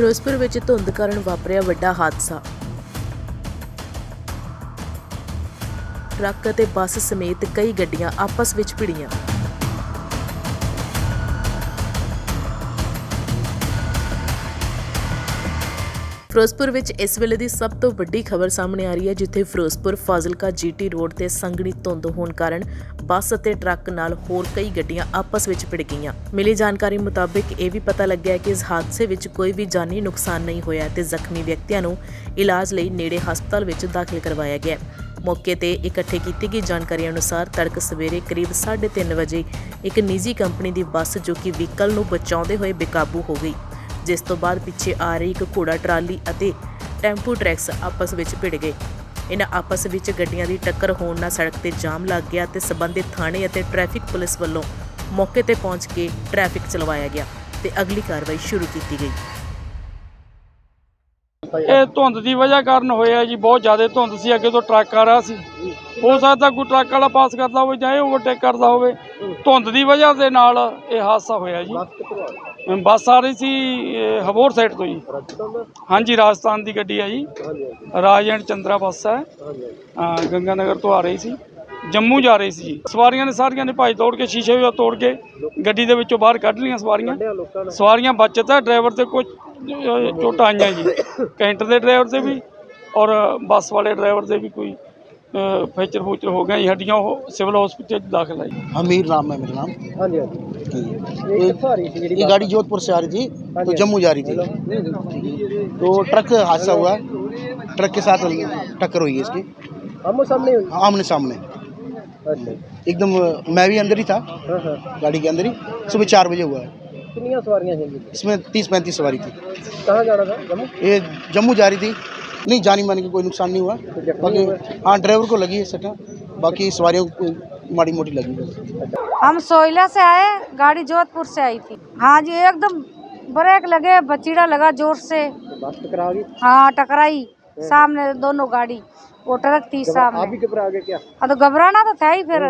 ਫਿਰੋਜ਼ਪੁਰ ਵਿੱਚ ਧੁੰਦ ਕਾਰਨ ਵਾਪਰਿਆ ਵੱਡਾ ਹਾਦਸਾ। ਟਰੱਕ ਅਤੇ ਬੱਸ ਸਮੇਤ ਕਈ ਗੱਡੀਆਂ ਆਪਸ ਵਿੱਚ ਭਿੜੀਆਂ। ਫਿਰੋਜ਼ਪੁਰ ਵਿੱਚ ਇਸ ਵੇਲੇ ਦੀ ਸਭ ਤੋਂ ਵੱਡੀ ਖਬਰ ਸਾਹਮਣੇ ਆ ਰਹੀ ਹੈ, ਜਿੱਥੇ ਫਿਰੋਜ਼ਪੁਰ ਫਾਜ਼ਿਲਕਾ ਜੀਟੀ ਰੋਡ ਤੇ ਸੰਘਣੀ ਧੁੰਦ ਹੋਣ ਕਾਰਨ ਬੱਸ ਅਤੇ ਟਰੱਕ ਨਾਲ ਹੋਰ ਕਈ ਗੱਡੀਆਂ ਆਪਸ ਵਿੱਚ ਭਿੜ ਗਈਆਂ। ਮਿਲੀ ਜਾਣਕਾਰੀ ਮੁਤਾਬਕ ਇਹ ਵੀ ਪਤਾ ਲੱਗਿਆ ਕਿ ਇਸ ਹਾਦਸੇ ਵਿੱਚ ਕੋਈ ਵੀ ਜਾਨੀ ਨੁਕਸਾਨ ਨਹੀਂ ਹੋਇਆ ਤੇ ਜ਼ਖਮੀ ਵਿਅਕਤੀਆਂ ਨੂੰ ਇਲਾਜ ਲਈ ਨੇੜੇ ਹਸਪਤਾਲ ਵਿੱਚ ਦਾਖਲ ਕਰਵਾਇਆ ਗਿਆ ਮੌਕੇ ਤੇ ਇਕੱਠੇ ਕੀਤੀ ਗਈ ਜਾਣਕਾਰੀ ਅਨੁਸਾਰ ਤੜਕ ਸਵੇਰੇ ਕਰੀਬ 3:30 ਵਜੇ ਇੱਕ ਨਿੱਜੀ ਕੰਪਨੀ ਦੀ ਬੱਸ ਜੋ ਕਿ ਵਹੀਕਲ ਨੂੰ ਬਚਾਉਂਦੇ ਹੋਏ ਬੇਕਾਬੂ ਹੋ ਗਈ। ਜਿਸ ਤੋਂ ਬਾਅਦ ਪਿੱਛੇ ਆ ਰਹੀ ਇੱਕ ਘੋੜਾ ਟਰਾਲੀ ਅਤੇ ਟੈਂਪੂ ਟਰੈਕਸ ਆਪਸ ਵਿੱਚ ਭਿੜ ਗਏ। ਇਹਨਾਂ ਆਪਸ ਵਿੱਚ ਗੱਡੀਆਂ ਦੀ ਟੱਕਰ ਹੋਣ ਨਾਲ ਸੜਕ ਤੇ ਜਾਮ ਲੱਗ ਗਿਆ ਤੇ ਸਬੰਧਿਤ ਥਾਣੇ ਅਤੇ ਟ੍ਰੈਫਿਕ ਪੁਲਿਸ ਵੱਲੋਂ ਮੌਕੇ ਤੇ ਪਹੁੰਚ ਕੇ ਟ੍ਰੈਫਿਕ ਚਲਵਾਇਆ ਗਿਆ ਤੇ ਅਗਲੀ ਕਾਰਵਾਈ ਸ਼ੁਰੂ ਕੀਤੀ ਗਈ। ਇਹ ਧੁੰਦ ਦੀ ਵਜ੍ਹਾ ਕਾਰਨ ਹੋਇਆ ਜੀ ਬਹੁਤ ਜ਼ਿਆਦਾ ਧੁੰਦ ਸੀ ਅੱਗੇ ਤੋਂ ਟਰੱਕ ਆ ਰਿਹਾ ਸੀ। ਹੋ ਸਕਦਾ ਕੋਈ ਟਰੱਕ ਵਾਲਾ ਪਾਸ ਕਰਦਾ ਹੋਵੇ ਜਾਂ ਇਹ ਓਵਰਟੇਕ ਕਰਦਾ ਹੋਵੇ। ਧੁੰਦ ਦੀ ਵਜ੍ਹਾ ਦੇ ਨਾਲ ਇਹ ਹਾਦਸਾ ਹੋਇਆ ਜੀ। ਬੱਸ ਆ ਰਹੀ? ਸੀ ਹਬੋਰ ਸਾਈਡ ਤੋਂ ਜੀ। ਹਾਂਜੀ ਰਾਜਸਥਾਨ ਦੀ ਗੱਡੀ ਆ ਜੀ। ਰਾਜ ਐਂਡ ਚੰਦਰਾ ਬੱਸ ਹੈ। ਹਾਂ, ਗੰਗਾ ਨਗਰ ਤੋਂ ਆ ਰਹੀ ਸੀ। ਜੰਮੂ ਜਾ ਰਹੀ ਸੀ ਜੀ ਸਵਾਰੀਆਂ ਨੇ ਸਾਰੀਆਂ ਨੇ ਭਾਈ ਤੋੜ ਕੇ ਸ਼ੀਸ਼ੇ ਵੀ ਤੋੜ ਕੇ ਗੱਡੀ ਦੇ ਵਿੱਚੋਂ ਬਾਹਰ ਕੱਢ ਲਈਆਂ ਸਵਾਰੀਆਂ ਸਵਾਰੀਆਂ ਬਚਤ ਹੈ ਡਰਾਈਵਰ ਤੇ ਕੁਝ ਅਹ, ਚੋਟਾਂ ਆਈਆਂ ਜੀ ਕੈਂਟਰ ਦੇ ਡਰਾਈਵਰ ਤੇ ਵੀ ਔਰ ਬੱਸ ਵਾਲੇ ਡਰਾਈਵਰ ਦੇ ਵੀ ਕੋਈ ਅਹ, ਫੈਕਚਰ ਫੂਚਰ ਹੋ ਗਏ ਜੀ ਹੱਡੀਆਂ ਉਹ ਸਿਵਲ हॉस्पिटल दाखिल है जी हमीर राम है मेरा नाम हाँ जी हाँ जी ये ये कित्थों आ रही थी ये गाड़ी जोधपुर से आ रही थी तो जम्मू जा रही थी तो ट्रक हादसा हुआ ट्रक के साथ टक्कर हुई है इसकी आमो सामने हुई आमने सामने अच्छा एकदम मैं भी अंदर ही था हाँ हाँ। गाड़ी के अंदर ही। सुबह चार बजे हुआ। है कितनी सवारियाँ हैं इसमें तीस पैंतीस सवारी थी। कहाँ जा रहा था? जम्मू? ये जम्मू जा रही थी। नहीं जानी मानी का कोई नुकसान नहीं हुआ। तो बाकी हाँ ड्राइवर को लगी है सटा बाकी सवारियों को माड़ी मोटी लगी हम सोयला से आए गाड़ी जोधपुर से आई थी। हाँ जी एकदम ब्रेक लगे बचीड़ा लगा ज़ोर से। हाँ टकराई। सामने दोनों गाड़ी वो ट्रक थी आप सामने। भी घबरा गए क्या? हाँ तो घबराना तो था ही फिर।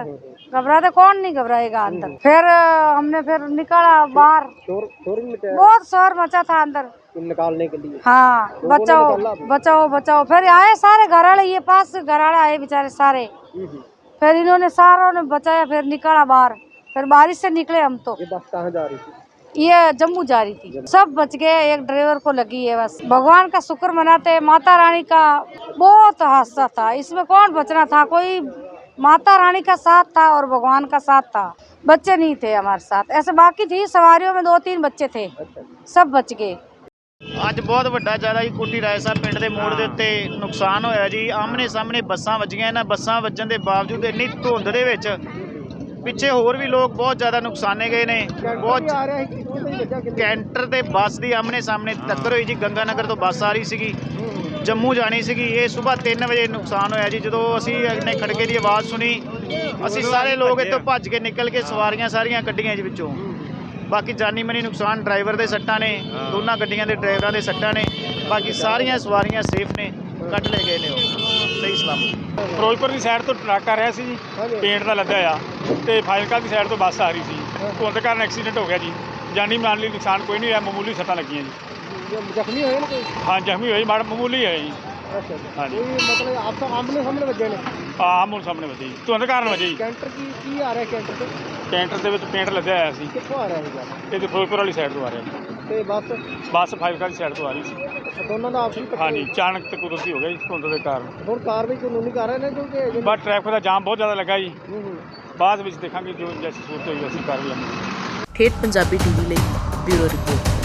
घबराते कौन नहीं घबराएगा अंदर। फिर हमने फिर निकाला बाहर। शोर शोर भी बहुत शोर मचा था अंदर। निकालने के लिए। हाँ बचाओ बचाओ बचाओ। फिर आए सारे घर वाले ये पास घर आए बेचारे सारे। हम्म, हम्म। फिर इन्होंने सारों ने बचाया फिर निकाला बाहर। फिर बारिश से निकले हम तो। ये बस कहाँ जा रही थी? ये जम्मू जा रही थी सब बच गए एक ड्राइवर को लगी है बस भगवान का शुक्र मनाते हैं माता रानी का बहुत हादसा था इसमें कौन बचना था कोई माता रानी का साथ था और भगवान का साथ था बच्चे नहीं थे हमारे साथ ऐसे बाकी थी सवारियों में दो तीन बच्चे थे अच्छा सब बच गए ਅੱਜ ਬਹੁਤ ਵੱਡਾ ਜ਼ਿਆਦਾ ਜੀ ਕੋਟੀ ਰਾਏ ਸਾਹਿਬ ਪਿੰਡ ਦੇ ਮੋੜ ਦੇ ਉੱਤੇ ਨੁਕਸਾਨ ਹੋਇਆ ਜੀ ਆਮਨੇ ਸਾਹਮਣੇ ਬੱਸਾਂ ਵੱਜੀਆਂ ਇਹਨਾਂ ਬੱਸਾਂ ਵੱਜਣ ਦੇ ਬਾਵਜੂਦ ਇੰਨੀ ਧੁੰਦ ਦੇ ਵਿੱਚ ਪਿੱਛੇ ਹੋਰ ਵੀ ਲੋਕ ਬਹੁਤ ਜ਼ਿਆਦਾ ਨੁਕਸਾਨੇ ਗਏ ਨੇ। ਬਹੁਤ ਕੈਂਟਰ ਤੇ ਬੱਸ ਦੀ ਆਮਨੇ ਸਾਹਮਣੇ ਟੱਕਰ ਹੋਈ ਜੀ। ਗੰਗਾ ਨਗਰ ਤੋਂ ਬੱਸ ਆ ਰਹੀ ਸੀਗੀ। ਜੰਮੂ ਜਾਣੀ ਸੀਗੀ। ਇਹ ਸਵੇਰ 3 ਵਜੇ ਨੁਕਸਾਨ ਹੋਇਆ ਜੀ। ਜਦੋਂ ਅਸੀਂ ਨੇ ਖੜਕੇ ਦੀ ਆਵਾਜ਼ ਸੁਣੀ, ਅਸੀਂ ਸਾਰੇ ਲੋਕ ਇੱਥੋਂ ਭੱਜ ਕੇ ਨਿਕਲ ਕੇ ਸਵਾਰੀਆਂ ਸਾਰੀਆਂ ਕੱਢੀਆਂ ਜੀ ਵਿੱਚੋਂ। ਬਾਕੀ ਜਾਨੀ ਮਨੀ ਨੁਕਸਾਨ ਡਰਾਈਵਰ ਦੇ ਸੱਟਾਂ ਨੇ, ਦੋਨਾਂ ਗੱਡੀਆਂ ਦੇ ਡਰਾਈਵਰਾਂ ਦੇ ਸੱਟਾਂ ਨੇ। ਬਾਕੀ ਸਾਰੀਆਂ ਸਵਾਰੀਆਂ ਸੇਫ ਨੇ, ਕੱਢ ਲਏ ਗਏ ਨੇ ਉਹ। ਸਹੀ ਸਲਾਮ ਫਿਰੋਜ਼ਪੁਰ ਦੀ ਸਾਈਡ ਤੋਂ ਟਰੱਕ ਆ ਰਿਹਾ ਸੀ ਜੀ। ਪੇਂਟ ਦਾ ਲੱਗਾ ਆ ਤੇ ਫਾਜ਼ਿਲਕਾ ਦੀ ਸਾਈਡ ਤੋਂ ਬੱਸ ਆ ਰਹੀ ਸੀ। ਧੁੰਦ ਕਾਰਨ ਐਕਸੀਡੈਂਟ ਹੋ ਗਿਆ ਜੀ। ਜਾਨੀ ਮਾਲੀ ਨੁਕਸਾਨ ਕੋਈ ਨਹੀਂ ਹੋਇਆ ਮਾਮੂਲੀ ਸੱਟਾਂ ਲੱਗੀਆਂ ਜੀ। ਜ਼ਖਮੀ ਹੋਏ ਨੇ ਕੋਈ? ਹਾਂ ਜ਼ਖਮੀ ਹੋਏ ਮਾੜਾ ਮਾਮੂਲੀ ਹੋਏ ਜੀ। ਅੱਛਾ ਜੀ ਹਾਂਜੀ। ਕੋਈ ਮਤਲਬ ਆਪ ਤਾਂ ਆਮਨੇ ਸਾਹਮਣੇ ਵੱਜੇ ਨੇ? ਆਮ ਹੁਣ ਸਾਹਮਣੇ ਵੱਜੀ ਧੁੰਦ ਕਾਰਨ ਵੱਜੀ ਜੀ। ਕੈਂਟਰ ਕੀ ਕੀ ਆ ਰਿਹਾ ਕੈਂਟਰ ਤੇ? ਕੈਂਟਰ ਦੇ ਵਿੱਚ ਪੇਂਟ ਲੱਦਿਆ ਹੋਇਆ ਸੀ। ਕਿੱਥੋਂ ਆ ਰਿਹਾ ਹੈਗਾ ਇਹ ਤੇ ਫਿਰੋਜ਼ਪੁਰ ਵਾਲੀ ਸਾਈਡ ਤੋਂ ਆ ਰਿਹਾ। ਜੀ। ਤੇ ਬਸ? ਬੱਸ ਫਾਜ਼ਿਲਕਾ ਦੀ ਸਾਈਡ ਤੋਂ ਆ ਰਹੀ ਸੀ। ਦੋਨਾਂ ਦਾ ਆਪਸੀ ਟੱਕਰ ਕੁਦਰਤੀ ਹੋ ਗਿਆ ਜੀ ਬਸ ਟ੍ਰੈਫਿਕ ਦਾ ਜਾਮ ਬਹੁਤ ਜ਼ਿਆਦਾ ਲੱਗਾ ਜੀ। ਬਾਅਦ ਵਿੱਚ ਦੇਖਾਂਗੇ ਜੋ ਜੈਸੀ ਸੂਰਤ ਹੋਈ ਅਸੀਂ ਕਰ ਲਾਂਗੇ। ਠੇਠ ਪੰਜਾਬੀ ਟੀਵੀ ਲਈ ਬਿਊਰੋ ਰਿਪੋਰਟ।